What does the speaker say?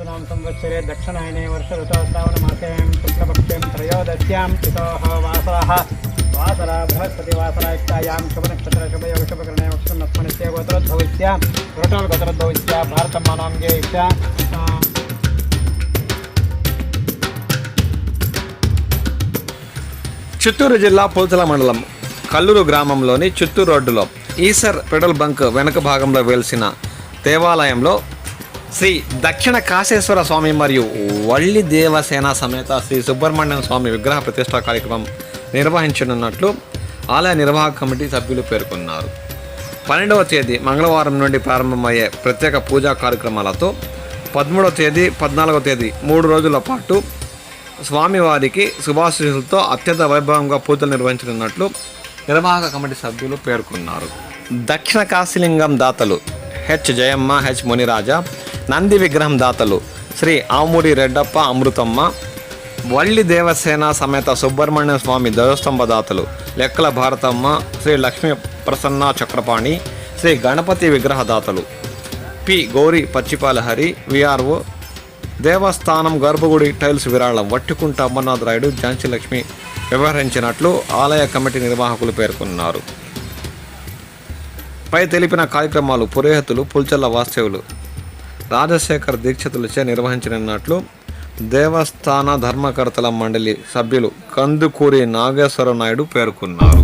ఋతూనాం సంవత్సరే దక్షిణాయనే వర్ష ఋతోత్సవనమాసేం శుక్లపక్షేం త్రయోదశ్యాం పితోః వాసర వాసర బృహస్పతివాసరాయుక్తాయాం శుభనక్షత్ర శుభయోగశుభకరణే వక్షున్నస్మనిత్య గోత్రోద్భవిత్య పురటాల్ గోత్రోద్భవిత్య భారతం మనాంగే యుక్త చిత్తూరు జిల్లా పోతుల మండలం కల్లూరు గ్రామంలోని చిత్తూరు రోడ్డులో ఈసర్ పెట్రోల్ బంక్ వెనుక భాగంలో వేల్సిన దేవాలయంలో శ్రీ దక్షిణ కాశేశ్వర స్వామి మరియు వల్లి దేవసేన సమేత శ్రీ సుబ్రహ్మణ్యం స్వామి విగ్రహ ప్రతిష్ట కార్యక్రమం నిర్వహించనున్నట్లు ఆలయ నిర్వాహక కమిటీ సభ్యులు పేర్కొన్నారు. పన్నెండవ తేదీ మంగళవారం నుండి ప్రారంభమయ్యే ప్రత్యేక పూజా కార్యక్రమాలతో పదమూడవ తేదీ పద్నాలుగవ తేదీ మూడు రోజుల పాటు స్వామివారికి శుభాశీస్సులతో అత్యంత వైభవంగా పూజలు నిర్వహించనున్నట్లు నిర్వాహక కమిటీ సభ్యులు పేర్కొన్నారు. దక్షిణ కాశీలింగం దాతలు హెచ్ జయమ్మ హెచ్ మునిరాజా నంది విగ్రహం దాతలు శ్రీ ఆమూరి రెడ్డప్ప అమృతమ్మ వల్లి దేవసేన సమేత సుబ్రహ్మణ్య స్వామి ధ్వజస్తంభ దాతలు లెక్కల భారతమ్మ శ్రీ లక్ష్మీ ప్రసన్న చక్రపాణి శ్రీ గణపతి విగ్రహ దాతలు పి గౌరీ పచ్చిపాలహరి విఆర్ఓ దేవస్థానం గర్భగుడి టైల్స్ విరాళం వట్టికుంట అమర్నాథ్ రాయుడు ఝాన్సీ లక్ష్మి వ్యవహరించినట్లు ఆలయ కమిటీ నిర్వాహకులు పేర్కొన్నారు. పై తెలిపిన కార్యక్రమాలు పురోహితులు పుల్చల్ల వాస్తవులు రాజశేఖర్ దీక్షితులచే నిర్వహించనున్నట్లు దేవస్థాన ధర్మకర్తల మండలి సభ్యులు కందుకూరి నాగేశ్వర నాయుడు పేర్కొన్నారు.